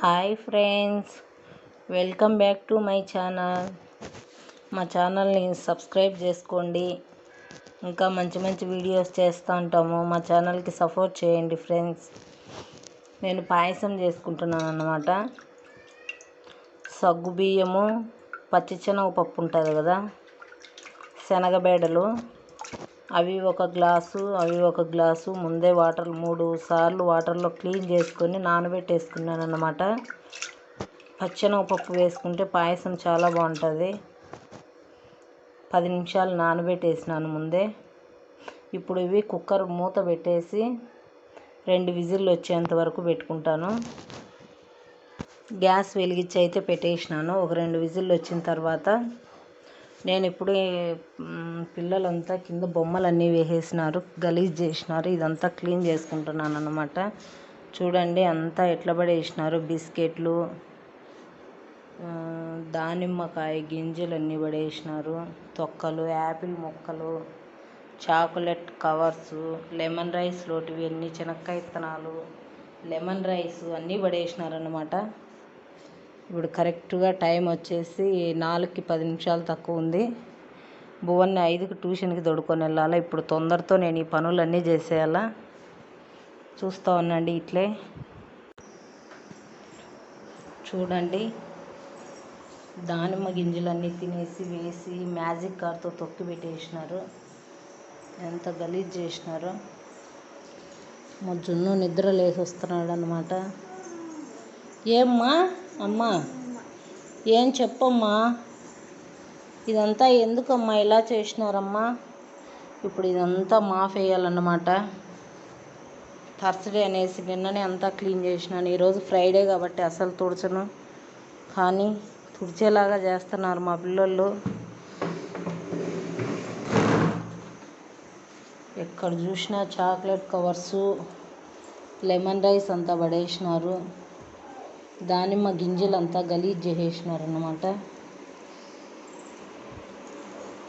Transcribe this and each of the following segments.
Hi friends welcome back to my channel. మా ఛానల్ని subscribe చేసుకోండి. ఇంకా మంచి మంచి వీడియోస్ చేస్తూ ఉంటాము. మా ఛానల్కి సపోర్ట్ చేయండి ఫ్రెండ్స్. నేను పాయసం చేసుకుంటున్నాను అన్నమాట. సగ్గు బియ్యము పచ్చిశనగపప్పు ఉంటుంది కదా శనగబేడలు అవి ఒక గ్లాసు అవి ఒక గ్లాసు ముందే వాటర్ మూడు సార్లు వాటర్లో క్లీన్ చేసుకొని నానబెట్టేసుకున్నాను అనమాట పచ్చెనగపప్పు వేసుకుంటే పాయసం చాలా బాగుంటుంది. పది నిమిషాలు నానబెట్టేసినాను ముందే. ఇప్పుడు ఇవి కుక్కర్ మూత పెట్టేసి రెండు విజిల్లు వచ్చేంత వరకు పెట్టుకుంటాను. గ్యాస్ వెలిగించి అయితే పెట్టేసినాను. ఒక రెండు విజిల్లు వచ్చిన తర్వాత నేను ఇప్పుడు పిల్లలంతా కింద బొమ్మలన్నీ వేసేసినారు గలీజ్ చేసినారు ఇదంతా క్లీన్ చేసుకుంటున్నాను అన్నమాట. చూడండి అంతా ఎట్లా పడేసినారు బిస్కెట్లు దానిమ్మకాయ గింజలు అన్నీ పడేసినారు తొక్కలు యాపిల్ ముక్కలు చాక్లెట్ కవర్స్ లెమన్ రైస్ లోటివి అన్నీ శనక్కాయ విత్తనాలు లెమన్ రైస్ అన్నీ పడేసినారు అన్నమాట ఇప్పుడు కరెక్ట్గా టైం వచ్చేసి నాలుగుకి పది నిమిషాలు తక్కువ ఉంది. భువన్ని ఐదుకి ట్యూషన్కి తొడుకొని వెళ్ళాలి? ఇప్పుడు తొందరతో నేను ఈ పనులన్నీ చేసేయాలా? చూస్తూ ఉండండి ఇట్లే. చూడండి. దానిమ్మ గింజలన్నీ తినేసి వేసి మ్యాజిక్ కార్తో తొక్కి పెట్టేసినారు. ఎంత గలీజ్ చేసినారు. మా జున్ను నిద్ర లేసి వస్తున్నాడు అనమాట ఏమ్మా? అమ్మా ఏం చెప్పమ్మా? ఇదంతా ఎందుకమ్మా ఇలా చేసినారమ్మా? ఇప్పుడు ఇదంతా మాఫ్ వేయాలన్నమాట థర్స్డే అనేసి నిన్ననే అంతా క్లీన్ చేసినాను. ఈరోజు ఫ్రైడే కాబట్టి అసలు తుడచను. కానీ తుడిచేలాగా చేస్తున్నారు మా పిల్లలు. ఎక్కడ చూసినా చాక్లెట్ కవర్సు లెమన్ రైస్ అంతా పడేసినారు. దానిమ్మ గింజలంతా గలీజ్ చేసేసినారు అన్నమాట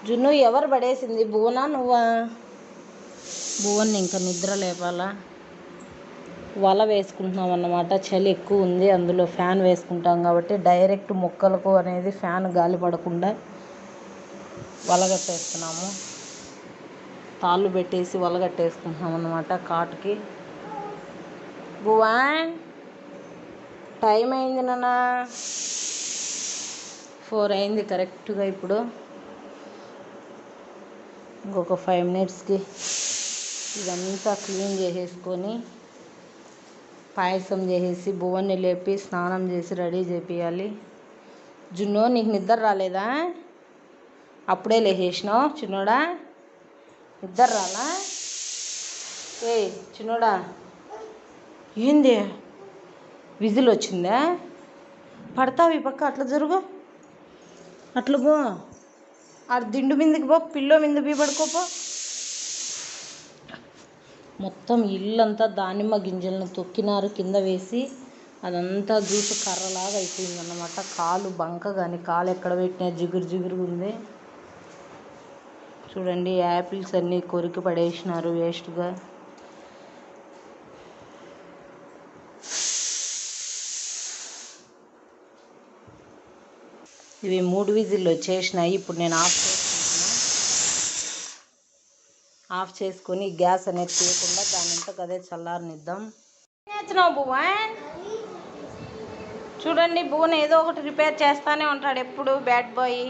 జున్ను ఎవరు పడేసింది? భువనా నువ్వా? భువన్ ఇంకా నిద్ర లేపాలా? వల వేసుకుంటున్నాం అన్నమాట చలి ఎక్కువ ఉంది అందులో ఫ్యాన్ వేసుకుంటాం కాబట్టి డైరెక్ట్ మొక్కలకు అనేది ఫ్యాన్ గాలి పడకుండా వలగట్టేస్తున్నాము తాళ్ళు పెట్టేసి వలగట్టేసుకుంటున్నాం అన్నమాట కాటుకి. భువన్! టైం అయింది నాన్న. ఫోర్ అయింది కరెక్ట్గా ఇప్పుడు. ఇంకొక ఫైవ్ మినిట్స్కి ఇదంతా క్లీన్ చేసేసుకొని పాయసం చేసేసి భువన్ని లేపి స్నానం చేసి రెడీ చేపియాలి. జున్ను నీకు నిద్ర రాలేదా? అప్పుడే లేచేసినావు చిన్నోడా? నిద్ర రాలా? ఏ చిన్నోడా. ఏంది? విజిల్ వచ్చిందా పడతావు ఈ పక్క అట్లా జరుగు. అట్లా పో. ఆ దిండు మీదకి పో పిల్లో మీద బీ పడుకోపో మొత్తం ఇల్లంతా దానిమ్మ గింజలను తొక్కినారు కింద వేసి అదంతా జ్యూస్ కర్రలాగా అయిపోయిందన్నమాట. కాలు బంక కానీ కాలు ఎక్కడ పెట్టినా జిగురు జిగురు ఉంది. చూడండి యాపిల్స్ అన్నీ కొరికి పడేసినారు వేస్ట్గా. ఇవి మూడు విజిల్లు వచ్చేసినాయి. ఇప్పుడు నేను ఆఫ్ చేసుకుంటున్నాను ఆఫ్ చేసుకొని గ్యాస్ అనేది తీయకుండా దాని ఇంత అదే చల్లారనిద్దాం. చేస్తున్నావు భువన్ చూడండి భువన్ ఏదో ఒకటి రిపేర్ చేస్తానే ఉంటాడు ఎప్పుడు. Bad boy.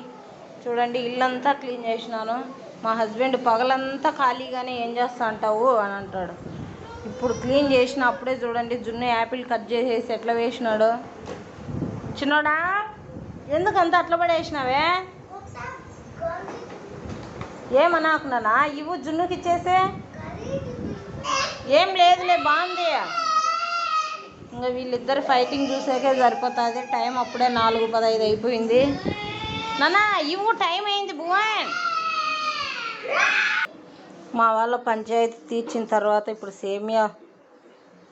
చూడండి ఇల్లంతా క్లీన్ చేసినాను. మా హస్బెండ్ పగలంతా ఖాళీగానే ఏం చేస్తా అంటావు అని అంటాడు. ఇప్పుడు క్లీన్ చేసిన అప్పుడే చూడండి జున్ను యాపిల్ కట్ చేసేసి ఎట్లా వేసినాడు. చిన్నోడా? ఎందుకంత అట్లా పడేసినావే? ఏమనాకున్నానా? ఇవ్వు జున్నుకి ఇచ్చేసే ఏం లేదులే బాగుంది. ఇంకా వీళ్ళిద్దరు ఫైటింగ్ చూసాకే సరిపోతుంది. టైం అప్పుడే నాలుగు పదహైదు అయిపోయింది. నానా ఇవ్వు టైం అయింది భువన్. మా వాళ్ళ పంచాయతీ తీర్చిన తర్వాత ఇప్పుడు సేమియా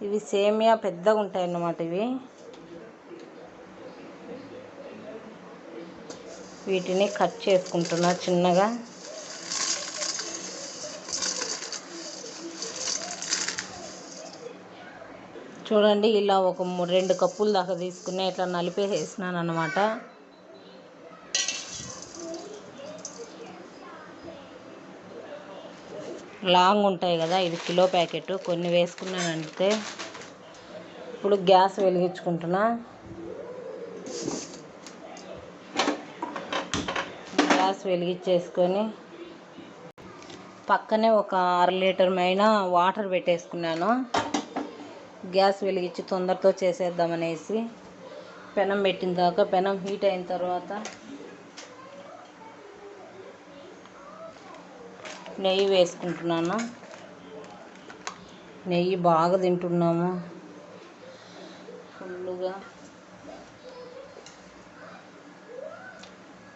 ఇవి సేమియా పెద్దగా ఉంటాయి అన్నమాట ఇవి. వీటిని కట్ చేసుకుంటున్నా చిన్నగా. చూడండి ఇలా ఒక రెండు కప్పులు దాకా తీసుకుని ఇట్లా నలిపేసేసినాను అనమాట లాంగ్ ఉంటాయి కదా ఇది కిలో ప్యాకెట్. కొన్ని వేసుకున్నాను ఇప్పుడు గ్యాస్ వెలిగించుకుంటున్నా. గ్యాస్ వెలిగించేసుకొని పక్కనే ఒక అర లీటర్ పైన వాటర్ పెట్టేసుకున్నాను. గ్యాస్ వెలిగించి తొందరతో చేసేద్దామనేసి పెనం పెట్టిన దాకా పెనం హీట్ అయిన తర్వాత నెయ్యి వేసుకుంటున్నాను. నెయ్యి బాగా తింటున్నాము. ఫుల్లుగా.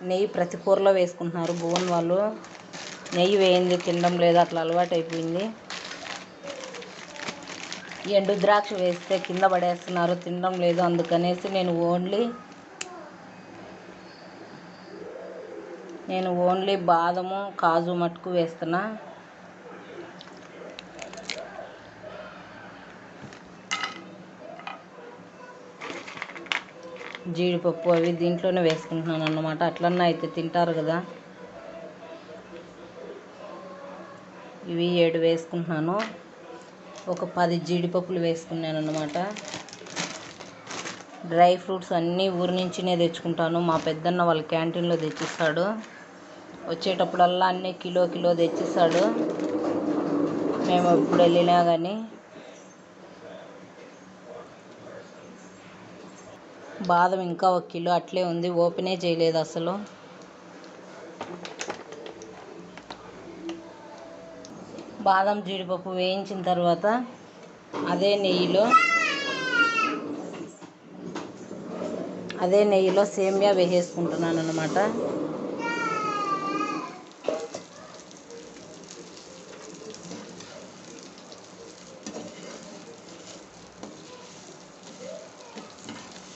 నెయ్యి ప్రతి కూరలో వేసుకుంటున్నారు. భువన్ వాళ్ళు నెయ్యి వేయింది తినడం లేదు అట్లా అలవాటు అయిపోయింది. ఎండు ద్రాక్ష వేస్తే కింద పడేస్తున్నారు తినడం లేదు. అందుకనేసి నేను ఓన్లీ నేను ఓన్లీ బాదము కాజు మటుకు వేస్తున్నా. జీడిపప్పు అవి దీంట్లోనే వేసుకుంటున్నాను అన్నమాట. అట్లన్నా అయితే తింటారు కదా. ఇవి ఏడు వేసుకుంటున్నాను. ఒక పది జీడిపప్పులు వేసుకున్నాను అన్నమాట. డ్రై ఫ్రూట్స్ అన్నీ ఊరి నుంచినే తెచ్చుకుంటాను. మా పెద్దన్న వాళ్ళ క్యాంటీన్లో తెచ్చిస్తాడు. వచ్చేటప్పుడల్లా అన్నీ కిలో కిలో తెచ్చిస్తాడు. మేము ఎప్పుడు వెళ్ళినా కానీ బాదం ఇంకా ఒక కిలో అట్లే ఉంది. ఓపెనే చేయలేదు అసలు. బాదం జీడిపప్పు వేయించిన తర్వాత అదే నెయ్యిలో అదే నెయ్యిలో సేమియా వేసేసుకుంటున్నాను అనమాట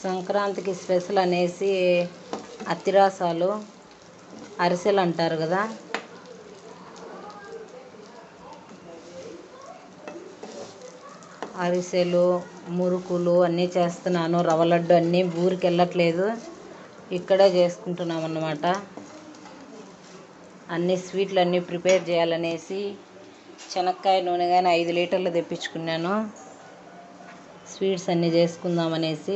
సంక్రాంతికి స్పెషల్ అనేసి అత్తిరాసాలు అరిసెలు అంటారు కదా. అరిసెలు మురుకులు అన్నీ చేస్తున్నాను. రవ్వ లడ్డు అన్నీ ఊరికి వెళ్ళట్లేదు. ఇక్కడే చేసుకుంటున్నాం అన్నమాట అన్ని స్వీట్లు అన్నీ ప్రిపేర్ చేయాలనేసి శనక్కాయ నూనె కానీ ఐదు లీటర్లు తెప్పించుకున్నాను. స్వీట్స్ అన్నీ చేసుకుందామనేసి.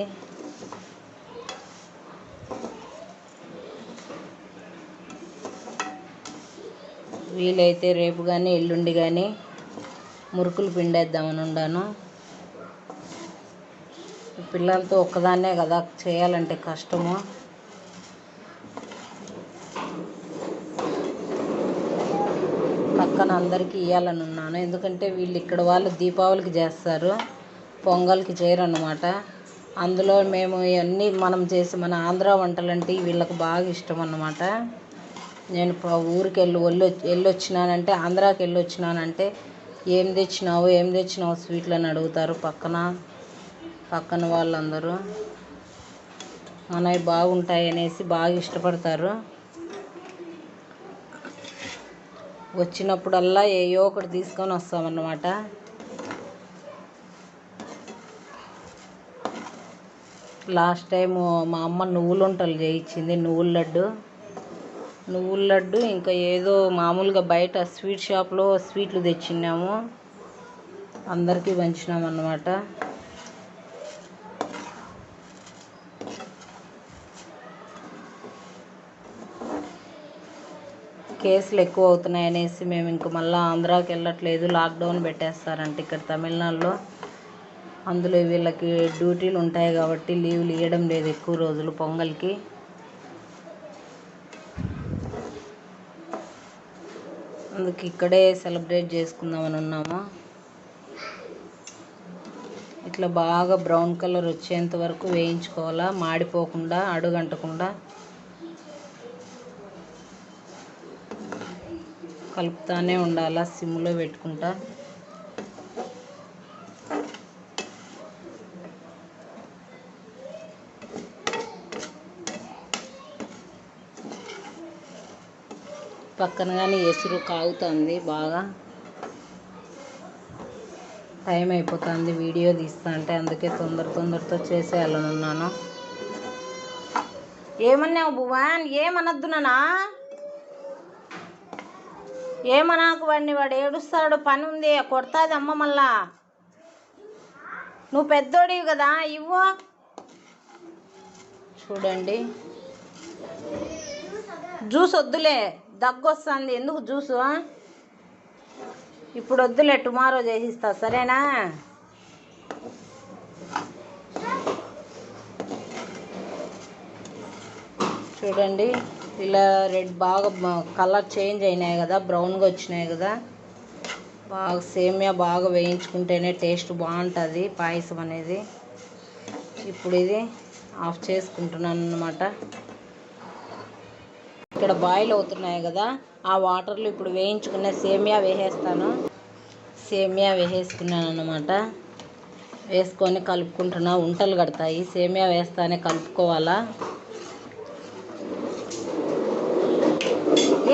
వీలైతే రేపు కానీ ఎల్లుండి కానీ మురుకులు పిండేద్దామని ఉండాను. పిల్లలతో ఒక్కదాన్నే కదా చేయాలంటే కష్టము. పక్కన అందరికీ ఇవ్వాలని ఉన్నాను. ఎందుకంటే వీళ్ళు ఇక్కడ వాళ్ళు దీపావళికి చేస్తారు పొంగల్కి చేయరన్నమాట. అందులో మేము ఇవన్నీ మనం చేసి మన ఆంధ్ర వంటలు అంటే వీళ్ళకి బాగా ఇష్టం అన్నమాట నేను ఊరికి వెళ్ళి వెళ్ళి వెళ్ళొచ్చినానంటే ఆంధ్రాకి వెళ్ళొచ్చినానంటే ఏం తెచ్చినావు ఏం తెచ్చినావు స్వీట్లు అని అడుగుతారు పక్కన పక్కన వాళ్ళందరూ. మనవి బాగుంటాయి అనేసి బాగా ఇష్టపడతారు. వచ్చినప్పుడల్లా ఏయో ఒకటి తీసుకొని వస్తామన్నమాట. లాస్ట్ టైం మా అమ్మ నువ్వులు వంటలు చేయించింది నువ్వుల లడ్డు. నువ్వుల లడ్డు ఇంకా ఏదో మామూలుగా బయట స్వీట్ షాప్లో స్వీట్లు తెచ్చినాము అందరికీ పంచినాం అన్నమాట. కేసులు ఎక్కువ అవుతున్నాయి అనేసి మేము ఇంక మళ్ళీ ఆంధ్రాకి వెళ్ళట్లేదు. లాక్డౌన్ పెట్టేస్తారంట ఇక్కడ తమిళనాడులో. అందులో వీళ్ళకి డ్యూటీలు ఉంటాయి కాబట్టి లీవ్లు ఇవ్వడం లేదు ఎక్కువ రోజులు పొంగల్కి. అందుకు ఇక్కడే సెలబ్రేట్ చేసుకుందామని ఉన్నాము? ఇట్లా బాగా బ్రౌన్ కలర్ వచ్చేంత వరకు వేయించుకోవాలా? మాడిపోకుండా అడుగంటకుండా? కలుపుతానే ఉండాలా? సిమ్లో పెట్టుకుంటా? పక్కన కానీ ఎసురు కాగుతుంది బాగా. టైం అయిపోతుంది వీడియో తీస్తా అంటే అందుకే తొందర తొందరతో చేసేయాలనున్నాను. ఏమన్నావు భువాన్? ఏమనద్దు నానా ఏమనాకు వాడిని? వాడు ఏడుస్తాడు పని ఉంది కొడతాది అమ్మ మళ్ళా. నువ్వు పెద్దోడివి కదా ఇవ్వు. చూడండి. జ్యూస్ వద్దులే. దగ్గు వస్తుంది ఎందుకు జ్యూసు? ఇప్పుడు వద్దులే టుమారో చేసిస్తా. సరేనా? చూడండి ఇలా రెడ్ బాగా కలర్ చేంజ్ అయినాయి కదా బ్రౌన్గా వచ్చినాయి కదా. బాగా సేమియా బాగా వేయించుకుంటేనే టేస్ట్ బాగుంటుంది పాయసం అనేది. ఇప్పుడు ఇది ఆఫ్ చేసుకుంటున్నాను అన్నమాట ఇక్కడ బాయిల్ అవుతున్నాయి కదా ఆ వాటర్లో ఇప్పుడు వేయించుకున్న సేమియా వేసేస్తాను. సేమియా వేసేసుకున్నాను అనమాట వేసుకొని కలుపుకుంటున్నా. ఉంటలు కడతాయి. సేమియా వేస్తానే కలుపుకోవాలా?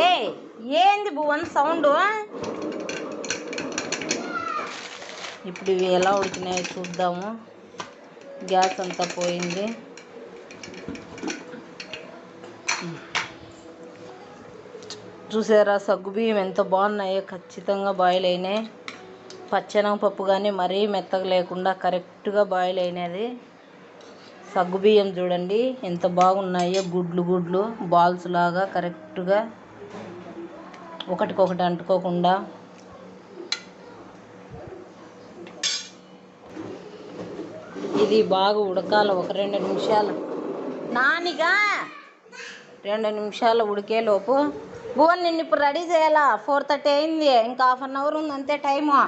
ఏ ఏంది భువన్ సౌండ్ ఇప్పుడు ఇవి ఎలా ఉడికినాయో చూద్దాము. గ్యాస్ అంతా పోయింది. చూసారా? సగ్గుబియ్యం ఎంత బాగున్నాయో ఖచ్చితంగా బాయిల్ అయినాయి. పప్పు కానీ మరీ మెత్తగా లేకుండా కరెక్ట్గా బాయిల్ అయినది. సగ్గుబియ్యం చూడండి ఎంత బాగున్నాయో గుడ్లు గుడ్లు బాల్స్ లాగా కరెక్ట్గా ఒకటికొకటి అంటుకోకుండా. ఇది బాగా ఉడకాలి ఒక రెండు నిమిషాలు. నానిగా! రెండు నిమిషాలు ఉడికేలోపు భువన్ నిన్ను ఇప్పుడు రెడీ చేయాలా? ఫోర్ థర్టీ అయింది. ఇంకా హాఫ్ అన్ అవర్ ఉంది. అంతే టైము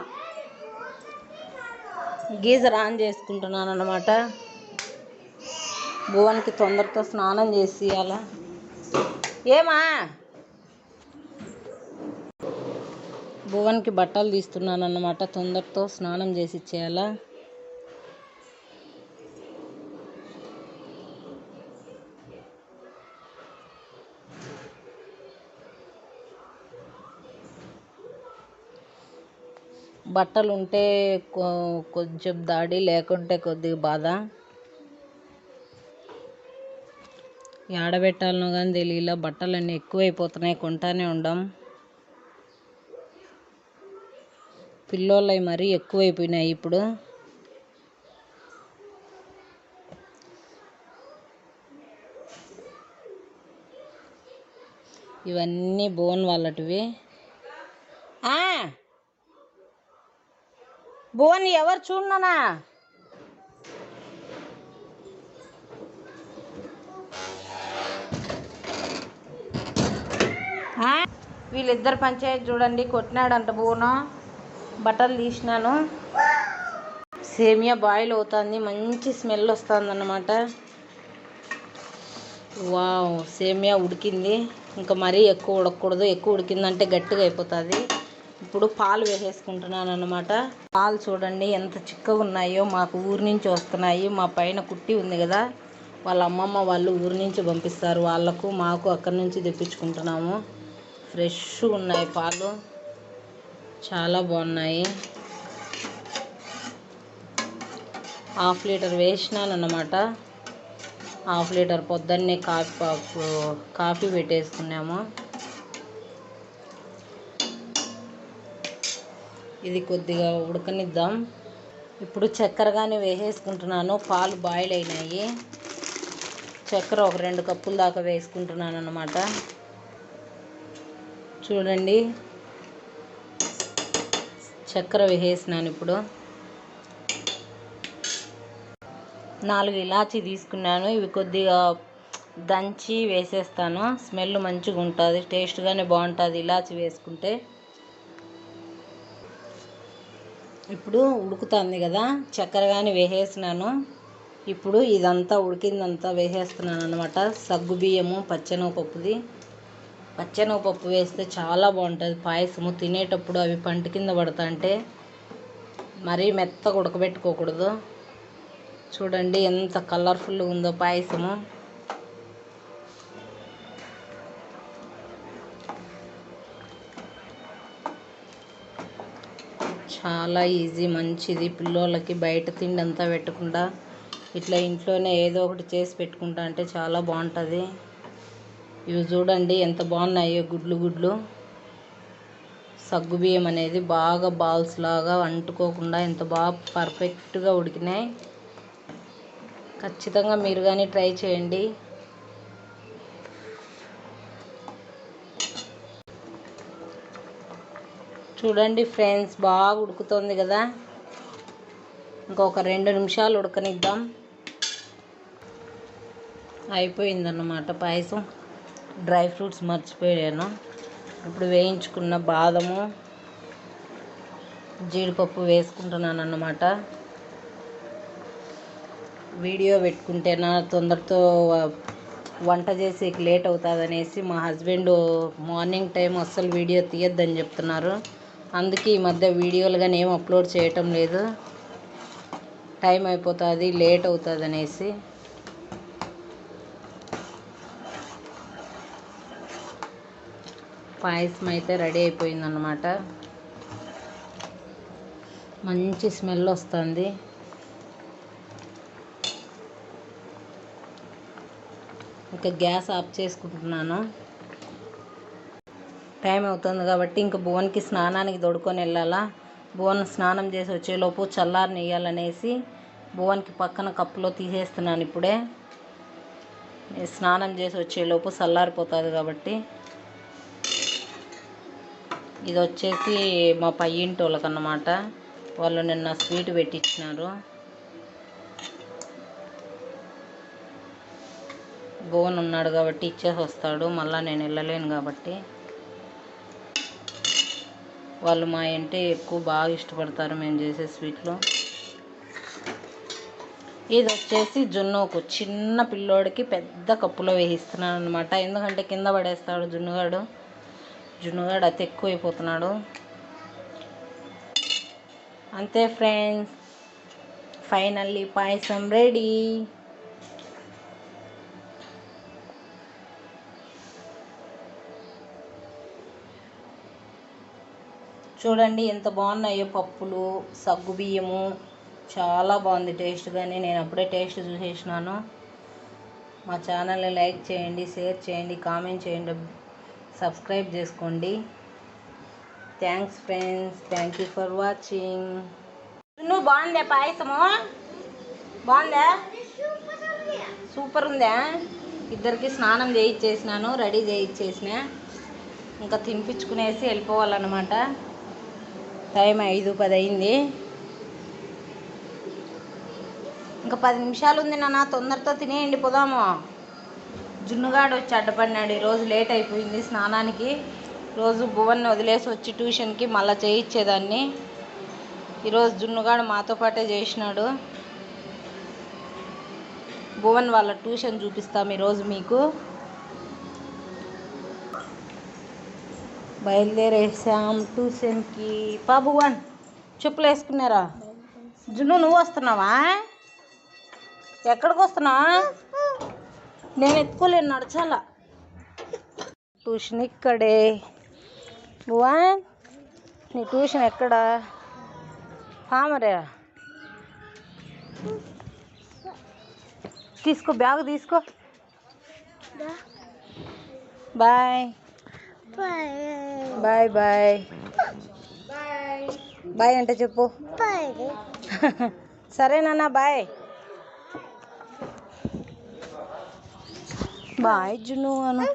గీజర్ ఆన్ చేసుకుంటున్నాను అనమాట భువన్కి తొందరతో స్నానం చేసి ఇవ్వాలా ఏమా? భువన్కి బట్టలు తీస్తున్నాను అన్నమాట. తొందరతో స్నానం చేసి ఇచ్చేయాలా? బట్టలు ఉంటే కొంచెం దాడి లేకుంటే కొద్దిగా బాధ. ఆడబెట్టాలనో కానీ తెలియలా బట్టలన్నీ ఎక్కువైపోతున్నాయి కొంటానే ఉండం. పిల్లోళ్ళవి మరీ ఎక్కువైపోయినాయి ఇప్పుడు. ఇవన్నీ బోన్ వాళ్ళటివి. బోన్ ఎవరు చూడనా వీళ్ళిద్దరు పంచాయతీ చూడండి కొట్టినాడంట బోను. బట్టలు తీసినాను. సేమియా బాయిల్ అవుతుంది మంచి స్మెల్ వస్తుంది అన్నమాట వావ్ సేమియా ఉడికింది. ఇంకా మరీ ఎక్కువ ఉడకూడదు ఎక్కువ ఉడికిందంటే గట్టిగా అయిపోతుంది. ఇప్పుడు పాలు వేసేసుకుంటున్నాను అనమాట పాలు చూడండి ఎంత చిక్కగా ఉన్నాయో మాకు ఊరి నుంచి వస్తున్నాయి. మా పైన కుట్టి ఉంది కదా వాళ్ళ అమ్మమ్మ వాళ్ళు ఊరి నుంచి పంపిస్తారు. వాళ్ళకు మాకు అక్కడి నుంచి తెప్పించుకుంటున్నాము. ఫ్రెష్గా ఉన్నాయి పాలు. చాలా బాగున్నాయి. హాఫ్ లీటర్ వేసినాను అన్నమాట హాఫ్ లీటర్ పొద్దున్నే కాఫీ కాఫీ పెట్టేసుకున్నాము. ఇది కొద్దిగా ఉడకనిద్దాం. ఇప్పుడు చక్కెర కానీ వేసేసుకుంటున్నాను. పాలు బాయిల్ అయినాయి. చక్కెర ఒక రెండు కప్పుల దాకా వేసుకుంటున్నాను అన్నమాట చూడండి. చక్కెర వేసేసినాను ఇప్పుడు. నాలుగు ఇలాచీ తీసుకున్నాను. ఇవి కొద్దిగా దంచి వేసేస్తాను. స్మెల్ మంచిగా ఉంటుంది టేస్ట్గానే బాగుంటుంది ఇలాచి వేసుకుంటే. ఇప్పుడు ఉడుకుతుంది కదా చక్కెర కానీ వేసేసినాను. ఇప్పుడు ఇదంతా ఉడికిందంతా వేసేస్తున్నాను అనమాట సగ్గు బియ్యము పచ్చెనగపప్పుది పచ్చెనగపప్పు వేస్తే చాలా బాగుంటుంది. పాయసము తినేటప్పుడు అవి పంట కింద పడతాంటే మరీ మెత్తగా ఉడకబెట్టుకోకూడదు. చూడండి ఎంత కలర్ఫుల్గా ఉందో పాయసము. చాలా ఈజీ మంచిది. పిల్లోళ్ళకి బయట తిండి అంతా పెట్టకుండా ఇట్లా ఇంట్లోనే ఏదో ఒకటి చేసి పెట్టుకుంటా అంటే చాలా బాగుంటుంది. ఇవి చూడండి ఎంత బాగున్నాయో గుడ్లు గుడ్లు. సగ్గుబియ్యం అనేది బాగా బాల్స్ లాగా అంటుకోకుండా ఎంత బాగా పర్ఫెక్ట్గా ఉడికినాయి. ఖచ్చితంగా మీరు కానీ ట్రై చేయండి. చూడండి ఫ్రెండ్స్ బాగా ఉడుకుతుంది కదా. ఇంకొక రెండు నిమిషాలు ఉడకనిద్దాం. అయిపోయిందన్నమాట పాయసం. డ్రై ఫ్రూట్స్ మర్చిపోయాను. ఇప్పుడు వేయించుకున్న బాదము జీడిపప్పు వేసుకుంటున్నాను అన్నమాట వీడియో పెట్టుకుంటే నా తొందరతో వంట చేసేకి లేట్ అవుతుంది అనేసి మా హస్బెండ్ మార్నింగ్ టైం అస్సలు వీడియో తీయొద్దని చెప్తున్నారు. అందుకే ఈ మధ్య వీడియోలు కానీ ఏం అప్లోడ్ చేయటం లేదు. టైం అయిపోతుంది లేట్ అవుతుంది అనేసి. పాయసం అయితే రెడీ అయిపోయిందన్నమాట. మంచి స్మెల్ వస్తుంది. ఇంకా గ్యాస్ ఆఫ్ చేసుకుంటున్నాను. టైం అవుతుంది కాబట్టి ఇంక భువన్కి స్నానానికి దొడుకొని వెళ్ళాలా? భువన్ స్నానం చేసి వచ్చేలోపు చల్లారిని నెయ్యాలనేసి భువన్కి పక్కన కప్పులో తీసేస్తున్నాను ఇప్పుడే. స్నానం చేసి వచ్చేలోపు చల్లారిపోతుంది కాబట్టి. ఇది వచ్చేసి మా పయ్యింటి వాళ్ళకన్నమాట వాళ్ళు నిన్న స్వీట్ పెట్టించినారు భువన్ ఉన్నాడు కాబట్టి ఇచ్చేసి వస్తాడు మళ్ళీ నేను వెళ్ళలేను కాబట్టి. వాళ్ళు మా ఇంటి ఎక్కువ బాగా ఇష్టపడతారు మేము చేసే స్వీట్లో. ఇది వచ్చేసి జున్నుకు చిన్న పిల్లోడికి పెద్ద కప్పులో వేయిస్తున్నాను అనమాట ఎందుకంటే కింద పడేస్తాడు జున్నుగాడు. జున్నుగాడు అతి ఎక్కువైపోతున్నాడు. అంతే ఫ్రెండ్స్. ఫైనల్లీ పాయసం రెడీ. చూడండి ఎంత బాగున్నాయో పప్పులు సగ్గు బియ్యము. చాలా బాగుంది టేస్ట్ కానీ నేను అప్పుడే టేస్ట్ చూసేసినాను. మా ఛానల్ని లైక్ చేయండి షేర్ చేయండి కామెంట్ చేయండి సబ్స్క్రైబ్ చేసుకోండి. Thanks friends thank you for watching. నువ్వు బాగుందా పాయసము? బాగుందా? సూపర్ ఉందా ఇద్దరికి స్నానం చేయించేసినాను రెడీ చేయించేసిన ఇంకా తినిపించుకునేసి వెళ్ళిపోవాలన్నమాట. టైం ఐదు పది అయింది. ఇంకా పది నిమిషాలు ఉంది నాన్న తొందరతో తినేయండి పోదాము. జున్నుగాడు వచ్చి అడ్డపడినాడు ఈరోజు లేట్ అయిపోయింది స్నానానికి. రోజు భువన్ని వదిలేసి వచ్చి ట్యూషన్కి మళ్ళీ చేయించేదాన్ని ఈరోజు జున్నుగాడు మాతో పాటే చేసినాడు. భువన్ వాళ్ళ ట్యూషన్ చూపిస్తాం ఈరోజు మీకు. బయలుదేరేసాం ట్యూషన్కి పా భువన్ చెప్పులు వేసుకున్నారా జున్ను నువ్వు వస్తున్నావా ఎక్కడికి వస్తున్నావా నేను ఎత్తుకోలేను నడచాలా ట్యూషన్ ఇక్కడే భువన్ నీ ట్యూషన్ ఎక్కడ పామరే తీసుకో బ్యాగ్ తీసుకో బాయ్ బాయ్ బాయ్ బాయ్ అంటే చెప్పు. సరేనన్నా బాయ్ బాయ్ జున్ను అను.